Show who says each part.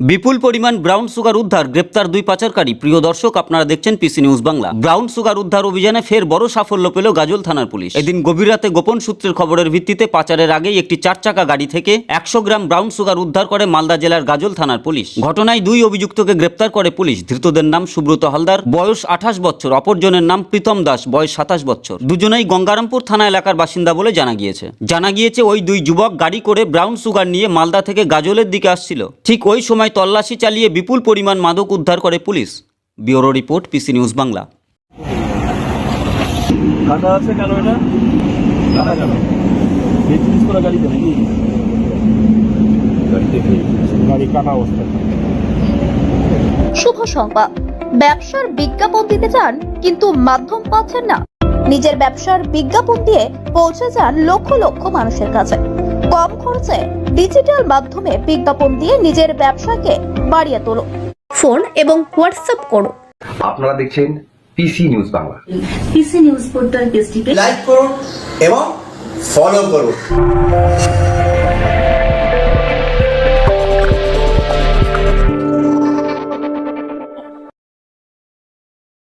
Speaker 1: বিপুল পরিমাণ brown sugar উদ্ধার গ্রেপ্তার দুই পাচারকারী। প্রিয় দর্শক, আপনারা দেখছেন PC news Bangla. Brown sugar উদ্ধার অভিযানে ফের বড় সাফল্য পেল গাজল থানার পুলিশ। এদিন গভীর রাতে গোপন সূত্রের খবরের ভিত্তিতে পাচারের আগেই একটি চার চাকা গাড়ি থেকে একশো গ্রাম ব্রাউন সুগার উদ্ধার করে মালদা জেলার গাজল থানার পুলিশ। ঘটনায় দুই অভিযুক্তকে গ্রেপ্তার করে পুলিশ। ধৃতদের নাম সুব্রত হালদার, বয়স আঠাশ বছর। অপরজনের নাম প্রীতম দাস, বয়স সাতাশ বছর। দুজনেই গঙ্গারামপুর থানা এলাকার বাসিন্দা বলে জানা গিয়েছে। জানা গিয়েছে, ওই দুই যুবক গাড়ি করে ব্রাউন সুগার নিয়ে মালদা থেকে গাজলের দিকে আসছিল। ঠিক ওই সময় তল্লাশি চালিয়ে বিপুল পরিমাণ মাদক উদ্ধার করে police. Bureau report PC news Bangla.
Speaker 2: কাটা আছে কেন এটা? কাটা কেন? ফিটনেস করা গাড়িতে নাকি? গাড়িতে গাড়ি কাটা অবস্থায়
Speaker 3: শুভ সংবাদ। ব্যবসার বিজ্ঞাপন দিতে চান কিন্তু মাধ্যম পাচ্ছেন না। নিজের ব্যবসার বিজ্ঞাপন দিয়ে পৌঁছে যান লক্ষ লক্ষ মানুষের কাছে। কম খরচে ডিজিটাল মাধ্যমে বিজ্ঞাপন দিয়ে নিজের ব্যবসাকে বাড়িয়ে তোলো। ফোন এবং হোয়াটসঅ্যাপ করো।
Speaker 4: আপনারা দেখছেন PC news Bangla.
Speaker 5: PC news portal পেজটিকে
Speaker 6: লাইক করুন এবং ফলো করুন।